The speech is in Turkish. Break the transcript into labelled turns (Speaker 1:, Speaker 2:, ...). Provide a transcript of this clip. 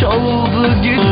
Speaker 1: çaldı gitti